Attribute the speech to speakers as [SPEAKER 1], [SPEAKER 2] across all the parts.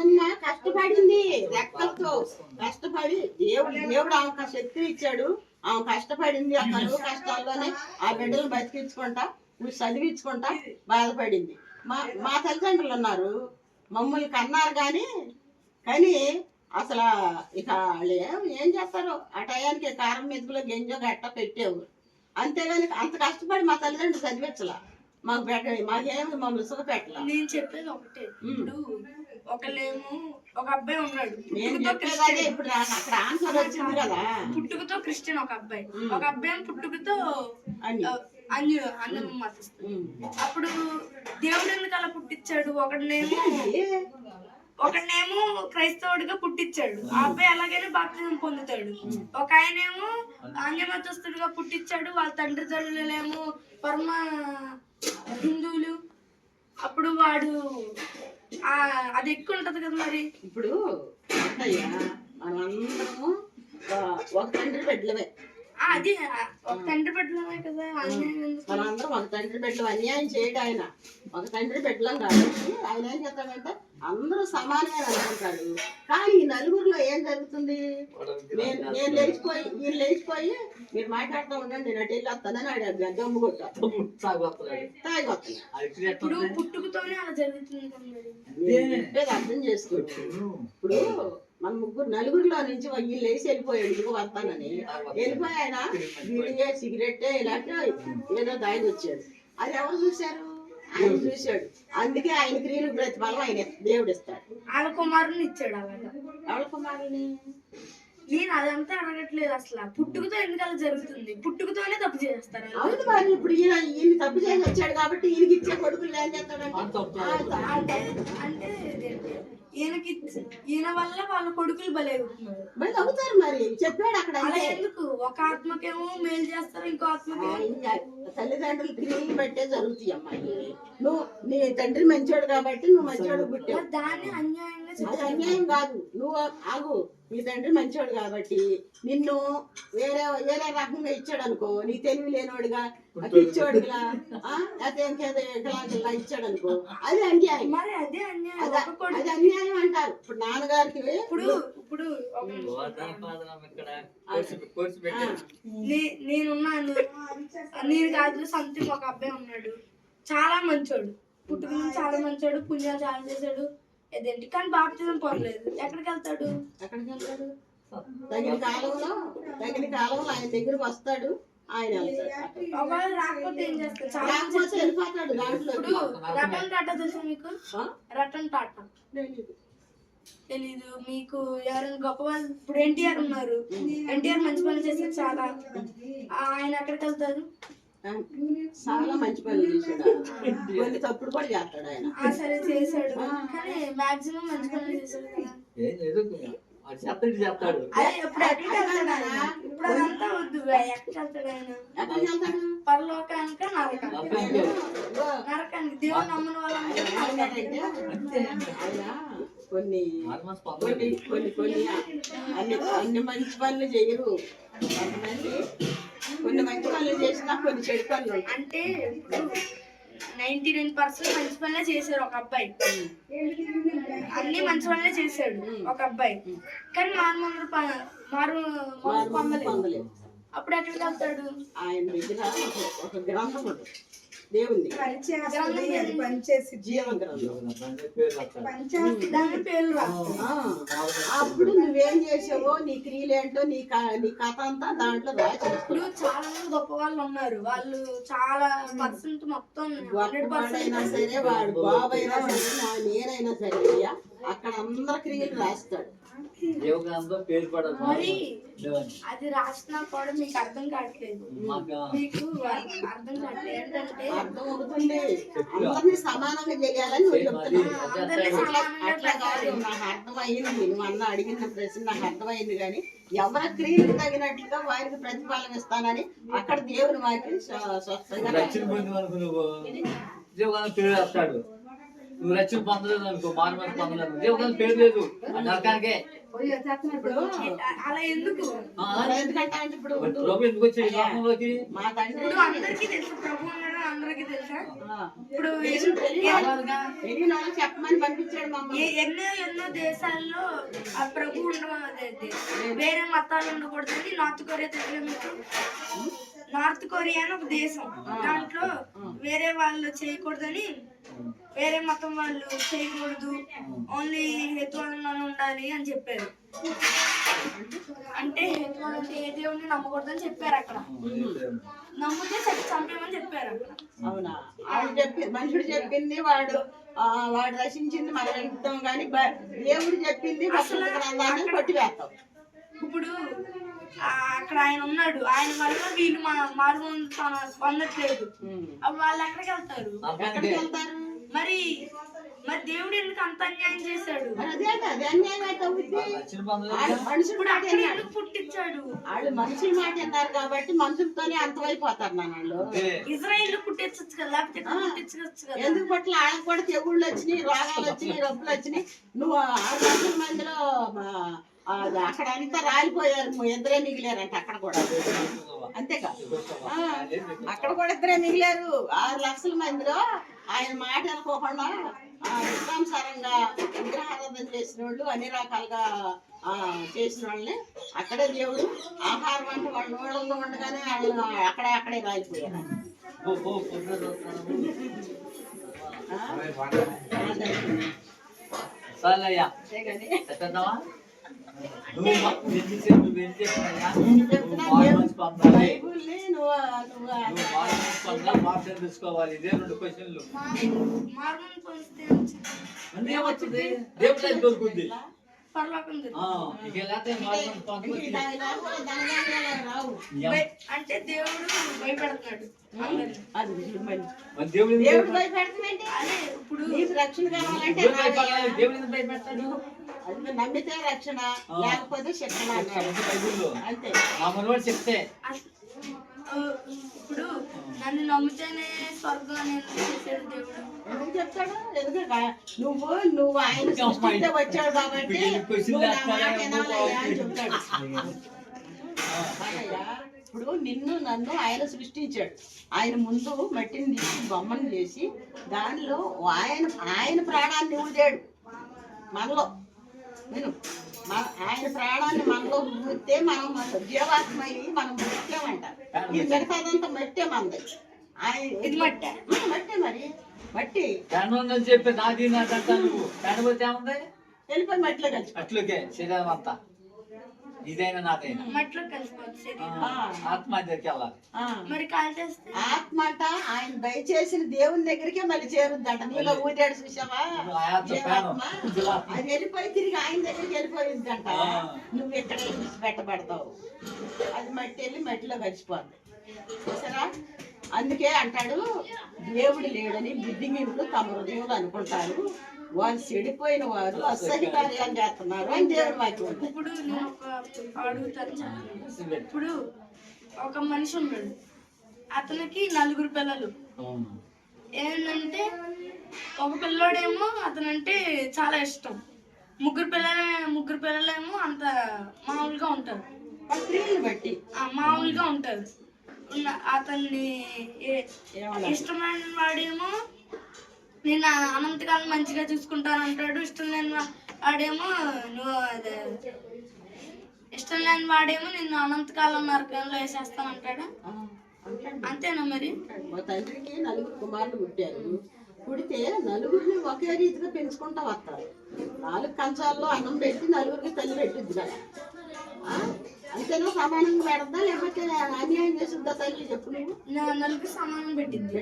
[SPEAKER 1] నానమ్మ కష్టపడింది రెక్కలతో కష్టపడి దేవుడు దేవుడు ఆమెకు శక్తి ఇచ్చాడు. ఆమె కష్టపడింది ఆ కరువు కష్టాల్లోనే ఆ బిడ్డలు బతికించుకుంటా నువ్వు చదివించుకుంటా బాధపడింది. మా మా తల్లిదండ్రులు ఉన్నారు. మమ్మల్ని కన్నారు కానీ కానీ అసలు ఇక వాళ్ళు ఏం ఏం చేస్తారు? ఆ టయానికి కారం మెతుకులో గెంజో గట్ట పెట్టేవు. అంతేగాని అంత కష్టపడి మా తల్లిదండ్రులు చదివించలా. మాకు పెట్ట మాకేమి మమ్మల్ని సుఖ పెట్టలా
[SPEAKER 2] నేను చెప్పేది ఒకటే. ఇప్పుడు ఒకళ్ళేమో ఒక అబ్బాయి ఉన్నాడు.
[SPEAKER 1] నేను
[SPEAKER 2] పుట్టుకతో క్రిస్టియన్
[SPEAKER 1] ఇప్పుడు నాకు అక్కడ ఆన్సర్ వచ్చింది కదా.
[SPEAKER 2] పుట్టుకతో క్రిస్టియన్ ఒక అబ్బాయి. ఒక అబ్బాయి పుట్టుకతో
[SPEAKER 1] అని
[SPEAKER 2] ఆ, అన్య అన్య మతస్థుడు
[SPEAKER 1] ఉమ్.
[SPEAKER 2] అప్పుడు దేవుడు ఎందుకు అలా పుట్టించాడు? ఒకడినేమో ఒకడినేమో క్రైస్తవుడిగా పుట్టించాడు. ఆ అబ్బాయి అలాగైనా బాప్తిజం పొందుతాడు. ఒక ఆయనేమో ఆంగ్యమతస్తుడిగా పుట్టించాడు. వాళ్ళ తండ్రి తల్లులేమో పరమ హిందువులు. అప్పుడు వాడు అది ఎక్కువ ఉంటది కదా మరి?
[SPEAKER 1] ఇప్పుడు అందరము ఆ, ఒక తండ్రి బిడ్డలమే.
[SPEAKER 2] అది ఒక తండ్రి బిడ్డలమే కదా అన్యాయం ఎందుకు?
[SPEAKER 1] మనం అందరం ఒక తండ్రి బిడ్డలు అన్యాయం చేయడు ఆయన. ఒక తండ్రి బిడ్డలం కాబట్టి ఆయన ఏం చేస్తాడంటే అందరూ సమానమే అనుకుంటాడు. కానీ ఈ నలుగురిలో ఏం జరుగుతుంది? నేను నేను లేచిపోయి మీరు లేచిపోయి మీరు మాట్లాడుతూ ఉండండి నేను అటు వెళ్ళి వస్తానని
[SPEAKER 2] మరి
[SPEAKER 1] నేను చెప్పేది అర్థం చేసుకోండి. ఇప్పుడు మన ముగ్గురు నలుగురిలో నుంచి వీళ్ళు లేచి వెళ్ళిపోయాడు ఇదిగో వస్తానని? వెళ్ళిపోయి ఆయన బీడియే సిగరెట్ ఇలాంటి ఏదో దాగి వచ్చాడు. అది ఎవరు చూశారు? ఆయన చూశాడు. అందుకే ఆయన క్రియలు ప్రతిఫలం ఆయన దేవుడు ఇస్తాడు.
[SPEAKER 2] వాళ్ళ కుమారుని ఇచ్చాడు అలాగా.
[SPEAKER 1] ఎవరి కుమారుని
[SPEAKER 2] నేను అదంతా అడగట్లేదు అసలు. పుట్టుకతో ఎందుకు అలా జరుగుతుంది? పుట్టుకతోనే తప్పు చేస్తారు.
[SPEAKER 1] అవును మరి ఇప్పుడు ఈయన ఈయన తప్పు చేసి వచ్చాడు కాబట్టి ఈయనకి ఇచ్చే కొడుకులు ఏం చేస్తాడంటే
[SPEAKER 2] అంటే అంటే? ఈయనకి ఈయన వల్ల వాళ్ళ కొడుకులు బలైపోతున్నారు
[SPEAKER 1] మరి అవుతారు మరి. చెప్పాడు అక్కడ
[SPEAKER 2] అలా ఎందుకు? ఒక ఆత్మకేమో మేలు చేస్తారు ఇంకో ఆత్మకేమో
[SPEAKER 1] తల్లిదండ్రులు క్రియలు బట్టే జరుగుతాయి అమ్మాయి. నువ్వు నీ తండ్రి మంచోడు కాబట్టి నువ్వు మంచోడు పుట్టావు.
[SPEAKER 2] దాన్ని అన్యాయంగా
[SPEAKER 1] అన్యాయం కాదు. నువ్వు ఆగు. నీ తండ్రి మంచోడు కాబట్టి నిన్ను వేరే వేరే రకంగా ఇచ్చాడు అనుకో నీ తెలివి లేనివాడుగా పిచ్చోడుగా లేకపోతే ఇంకేదో ఇచ్చాడు అనుకో అది అన్యాయం.
[SPEAKER 2] మరి అదే అన్యాయం.
[SPEAKER 1] అది అది అంటారు. ఇప్పుడు నాన్నగారికి
[SPEAKER 2] ఇప్పుడు ఇప్పుడు నేనున్నాను. నేను కాదు సంథింగ్ ఒక అబ్బాయి ఉన్నాడు. చాలా మంచోడు. పుట్టుక నుంచి చాలా మంచోడు. పుణ్యాలు చాలా చేశాడు. ఏదేంటి కానీ బాప్తిజం పొందలేదు ఎక్కడికి వెళ్తాడు?
[SPEAKER 1] ఎక్కడికి వెళ్తాడు? తగిన కాలంలో తగిన కాలంలో ఆయన దగ్గరికి వస్తాడు ఆయన
[SPEAKER 2] ఒకవేళ రాకపోతే ఏం చేస్తాడు? చాలా మంది
[SPEAKER 1] లేకపోతే వెళ్ళిపోతాడు దాంట్లో
[SPEAKER 2] ఇప్పుడు రతన్ టాటా తెలుసా మీకు? టాటా
[SPEAKER 1] తెలీదు.
[SPEAKER 2] మీకు ఎవరైనా గొప్ప వాళ్ళు ఇప్పుడు ఎన్టీఆర్ ఉన్నారు. ఎన్టీఆర్ మంచి పనులు చేశారు చాలా. ఆయన ఎక్కడికి వెళ్తారు
[SPEAKER 1] చాలా మంచి పనులు చేశాడు కొన్ని తప్పుడు కూడా చేస్తాడు ఆయన.
[SPEAKER 2] ఆ సరే చేశాడు. కానీ మాక్సిమం మంచి పనులు చేశాడు కదా.
[SPEAKER 3] ఏం లేదు అది చెప్తాడు చెప్తాడు.
[SPEAKER 2] అదే ఇప్పుడు ఎక్కడికి వెళ్తాడు ఆయన? ఇప్పుడు అదంతా వద్దు ఎక్కడికి వెళ్తాడు ఆయన.
[SPEAKER 1] ఎక్కడికి వెళ్తాడు
[SPEAKER 2] పరలోకానిక నరకానికి.
[SPEAKER 3] అబ్బాయి
[SPEAKER 1] ఇదిగో,
[SPEAKER 2] నరకానికి. దేవుడు నమ్మని వాళ్ళందరూ
[SPEAKER 1] ఆయన ఏంటంటే, ఆయన కొన్ని కొన్ని కొన్ని కొన్ని అన్ని అన్ని మంచి పనులు చేయరు. కొంతమంది కొన్ని మంచి పనులు చేసినా కొన్ని చెడు పనులు
[SPEAKER 2] అంటే నైన్టీ నైన్ పర్సెంట్ మంచి పనులే చేశారు ఒక అబ్బాయి. అన్ని మంచి పనులే చేశాడు ఒక అబ్బాయి. కానీ మారు మందులు ప- మారు పొందలేదు. అప్పుడు ఎక్కడికి వెళ్తాడు
[SPEAKER 1] ఆయన దగ్గర ఒక- ఒక గ్రంథం ఉంటుంది.
[SPEAKER 2] దాని పేరు
[SPEAKER 1] ఆ, అప్పుడు నువ్వేం చేసావో నీ క్రియలేంటో నీ క- నీ కథ అంతా దాంట్లో
[SPEAKER 2] ఇప్పుడు చాలా మంది గొప్ప వాళ్ళు ఉన్నారు. వాళ్ళు చాలా పర్సెంట్ మొత్తం
[SPEAKER 1] వాడైనా
[SPEAKER 2] పర్సెంట్
[SPEAKER 1] సరే వాడు బాబైనా సరే నేనైనా సరే అయ్యా అక్కడ అందరి క్రియలు రాస్తాడు.
[SPEAKER 2] అది రాసినా కూడా మీకు అర్థం కావట్లేదు.
[SPEAKER 3] మాకు?
[SPEAKER 2] అర్థం కావట్లేదు. ఏంటంటే
[SPEAKER 1] అందరినీ సమానంగా చేయాలని అట్లా కాదు. నాకు అర్థమైంది. నువ్వు అన్న అడిగిన ప్రశ్న నాకు అర్థమైంది కానీ ఎవరి క్రియలకు తగినట్లుగా వారికి ప్రతిఫలం ఇస్తానని అక్కడ దేవుని వారికి స్వ- స్వస్థంగా
[SPEAKER 3] నువ్వు రక్షణ పొందలేదు అనుకో మానవ పొందలేదు దేవగ్రంథం పేరు లేదు. నరకానికే.
[SPEAKER 2] అలా ఎందుకు?
[SPEAKER 3] ఆ,
[SPEAKER 1] మరి ఎందుకంటే అంటే ఇప్పుడు
[SPEAKER 3] మరి ప్రభు ఎందుకు వచ్చాడు లోకంలోకి
[SPEAKER 2] అందరికీ తెలుసు ప్రభు అందరికి తెలుసా?
[SPEAKER 1] చెప్పమని పంపించాడు
[SPEAKER 2] ఎన్నో ఎన్నో దేశాల్లో ఆ ప్రభు ఉండడం అదే వేరే మతాలు ఉండకూడదని నార్త్ కొరియా తెలియదు నార్త్ కొరియా అని ఒక దేశం. దాంట్లో వేరే వాళ్ళు చేయకూడదని వేరే మతం వాళ్ళు చేయకూడదు. ఓన్లీ హేతువాదం ఉండాలి అని చెప్పారు. అంటే హేతువాదం అంటే ఏ దేవుడిని నమ్మకూడదని చెప్పారు అక్కడ. నమ్మితే చంపేమని చెప్పారు
[SPEAKER 1] అవునా? చెప్పి మనుషుడు చెప్పింది వాడు వాడు రచించింది మనం వింటాం కానీ దేవుడు చెప్పింది అసలు కొట్టివేస్తాం.
[SPEAKER 2] ఇప్పుడు అక్కడ ఆయన ఉన్నాడు. ఆయన వల్ల వీళ్ళు మా మారు పొందట్లేదు. అప్పుడు వాళ్ళు ఎక్కడికి వెళ్తారు?
[SPEAKER 1] ఎక్కడికి వెళ్తారు?
[SPEAKER 2] మరి మరి దేవుడు ఎందుకు అంత అన్యాయం చేశాడు?
[SPEAKER 1] మనుషులు
[SPEAKER 2] పుట్టించాడు.
[SPEAKER 1] వాళ్ళు మనుషుల మాట విన్నారు కాబట్టి మనుషులతోనే అంతమైపోతారు వాళ్ళు.
[SPEAKER 2] ఇజ్రాయిల్ పుట్టించచ్చు కదా లేకపోతే ఇక్కడ పుట్టించవచ్చు కదా?
[SPEAKER 1] ఎందుకు పట్ల వాళ్ళకి కూడా తెగుళ్ళు వచ్చినాయి రోగాలు వచ్చినాయి రొప్పులు వచ్చినాయి. నువ్వు ఆరు లక్షల మందిలో అక్కడ అంతా రాలిపోయారు. ఇద్దరే మిగిలారంట అక్కడ కూడా. అంతేగా ఆ, అక్కడ కూడా ఇద్దరే మిగిలారు. ఆరు లక్షల మందిలో ఆయన మాట అనుకోకుండా ఇష్టానుసారంగా విగ్రహారాధన చేసిన వాళ్ళు అన్ని రకాలుగా ఆ, చేసిన వాళ్ళని అక్కడే దేవుడు ఆహారం అంటే వాళ్ళ నోళ్ళలో ఉండగానే వాళ్ళు అక్కడే అక్కడే రాలిపోయారు? అదే.
[SPEAKER 3] సర్లేయ్యా? నువ్వు నువ్వు ఏం చేస్తున్నాయ్యా?
[SPEAKER 1] నేను
[SPEAKER 3] నువ్వు
[SPEAKER 1] చెప్తున్నా
[SPEAKER 3] మారు మనసు పొందాలి.
[SPEAKER 1] బైబిల్ని నువ్వు నువ్వు
[SPEAKER 3] నువ్వు మారు మనసు పొందాలి, మార్పు తెలుసుకోవాలి ఇదే రెండు క్వశ్చన్లు. అన్నీ ఏమొచ్చింది
[SPEAKER 2] అంటే దేవుడు భయపెడుతున్నాడు
[SPEAKER 3] దేవుడు
[SPEAKER 2] ఇప్పుడు
[SPEAKER 1] రక్షణ కావాలంటే
[SPEAKER 3] దేవుడు భయపెడతాడు?
[SPEAKER 1] నమ్మితే రక్షణ లేకపోతే శిక్షణ
[SPEAKER 3] అంతే. చెప్తే
[SPEAKER 2] ఇప్పుడు నన్ను నమ్మితేనే స్వర్గం చేశాడు దేవుడు.
[SPEAKER 1] ఎందుకు చెప్తాడు? ఎందుకు? గా- నువ్వు నువ్వు ఆయన సృష్టిస్తే వచ్చాడు కాబట్టి నువ్వు నా మాట వినాలయ్యా అని చెప్తాడు. కాదయ్యా, ఇప్పుడు నిన్ను నన్ను ఆయన సృష్టించాడు. ఆయన ముందు మట్టిని తీసి బొమ్మను చేసి దానిలో ఆయన ఆయన ప్రాణాన్ని ఊదాడు మనలో. నేను మన ఆయన ప్రాణాన్ని మనలో ఊరితే మనం మన జీవాత్మ అయ్యి మనం మట్టామంట ఇది మిగతాదంతా మట్టే మనది. ఆయన
[SPEAKER 2] ఇది మట్టే.
[SPEAKER 1] మట్టే మరి. మట్టి.
[SPEAKER 3] చెప్పి నాది నాదంతా నువ్వు. దానిపోతే ఏముంది?
[SPEAKER 1] వెళ్ళిపోయి మట్టిలో కలిసి
[SPEAKER 3] అట్లుకే. శరీరం అంతా ఇదైనా నాదైనా.
[SPEAKER 2] శరీరం.
[SPEAKER 3] ఆ, ఆత్మ దగ్గరికి వెళ్ళాలి.
[SPEAKER 1] ఆ.
[SPEAKER 2] మరి కాల్ చేస్తే?
[SPEAKER 1] ఆత్మ అంట ఆయన దయచేసిన దేవుని దగ్గరికే మళ్ళీ చేరుద్దంట. నీలో ఊదాడు చూసావా. అది వెళ్ళిపోయి తిరిగి ఆయన దగ్గరికి వెళ్ళిపోయిందంట. నువ్వు ఇక్కడ పెట్టబడతావు. అది మట్టి వెళ్ళి మట్టిలో కలిసిపోద్ది. చూసారా? అందుకే అంటాడు దేవుడు లేడని బుద్ధిమీనులు తమ హృదయంలో అనుకుంటారు. వారు చెడిపోయిన వారు అసహ్య కార్యాలు చేస్తున్నారు. అని దేవుడు వాక్యం.
[SPEAKER 2] ఇప్పుడు. ఇప్పుడు ఒక మనిషి ఉన్నాడు. అతనికి నలుగురు పిల్లలు. ఏంటంటే ఒక పిల్లోడేమో అతనంటే చాలా ఇష్టం. ముగ్గురు పిల్లల ముగ్గురు పిల్లలేమో అంత మామూలుగా ఉంటారు. మామూలుగా ఉంటారు. ఉన్న- అతన్ని ఇష్టమైన వాడేమో నేను అనంతకాలం మంచిగా చూసుకుంటాను అంటాడు. ఇష్టం లేని వాడేమో నువ్వు అదే ఇష్టం లేని వాడేమో నిన్ను అనంతకాలం నరకంలో వేసేస్తాను అంటాడు. అంతేనా? మరి?
[SPEAKER 1] మా తండ్రికి నలుగురు కుమారులు పుట్టారు. పుడితే నలుగురిని ఒకే రీతిగా పెంచుకుంటా వస్తారు. నాలుగు కంచాల్లో అన్నం పెట్టి నలుగురికి తల్లి పెట్టిద్ది కదా. ఆ? అంతేనా సమానంగా పెడద్దా లేకపోతే అన్యాయం చేస్తుందా తల్లి చెప్పు నువ్వు?
[SPEAKER 2] నా నలుగురు సమానం పెట్టింది.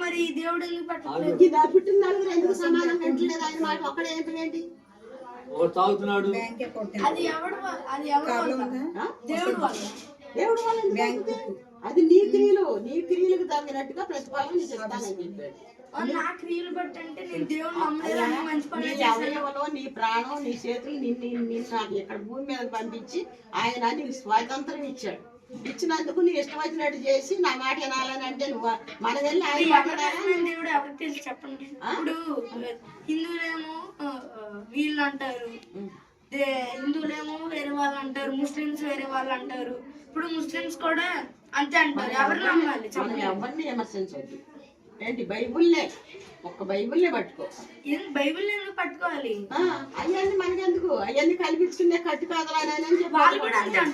[SPEAKER 2] మరి దేవుడు ఎందుకు పట్టలేదు
[SPEAKER 1] ఇది ఆ పుట్టిన నలుగురు ఎందుకు సమానం పెట్టలేదు ఆయన మాట ఒక్కడే ఏంటి?
[SPEAKER 3] ఒకడు తాగుతున్నాడు?
[SPEAKER 2] అది ఎవడు అది ఎవడు? దేవుడు వల్ల
[SPEAKER 1] దేవుడు వల్ల? అది నీ క్రియలు నీ క్రియలకు తగినట్టుగా ప్రతిఫలం ఇస్తానని చెప్పాడు.
[SPEAKER 2] మరి నా క్రియలు బట్టి అంటే నేను దేవుడు నమ్మలేదు
[SPEAKER 1] అయ్యా,
[SPEAKER 2] అన్ని మంచి
[SPEAKER 1] నీ
[SPEAKER 2] పనులు చేశాను.
[SPEAKER 1] అవయవంలో నీ ప్రాణం నీ చేతులు నిన్ను నిన్ను నాకు ఇక్కడ భూమి మీద పంపించి ఆయన నీకు స్వాతంత్రం ఇచ్చాడు. ఇచ్చినందుకు నీ ఇష్టం వచ్చినట్టు చేసి నా మాట వినాలని అంటే నువ్వు మనం వెళ్ళి ఆయన
[SPEAKER 2] ఎవరు
[SPEAKER 1] మాట్లాడాలా
[SPEAKER 2] చేసిన దేవుడు ఎవరికి తెలుసు చెప్పండి? ఇప్పుడు హిందువులేమో ఆ, ఆ, వీళ్ళు అంటారు. దే- హిందువులేమో వేరే వాళ్ళు అంటారు ముస్లిమ్స్ వేరే వాళ్ళు అంటారు. ఇప్పుడు ముస్లిమ్స్ కూడా అంతే అంటారు. ఎవరు నమ్మాలి?
[SPEAKER 1] మనం ఎవరిని విమర్శించవద్దు ఏంటి? బైబుల్నే ఒక్క బైబుల్నే పట్టుకో.
[SPEAKER 2] బైబిల్ ఎందుకు పట్టుకోవాలి?
[SPEAKER 1] అవన్నీ మనకెందుకు? అవన్నీ కల్పించుకునే కట్టు కాదలా అని చెప్పి
[SPEAKER 2] వాళ్ళు కూడా అంతే అంటారు.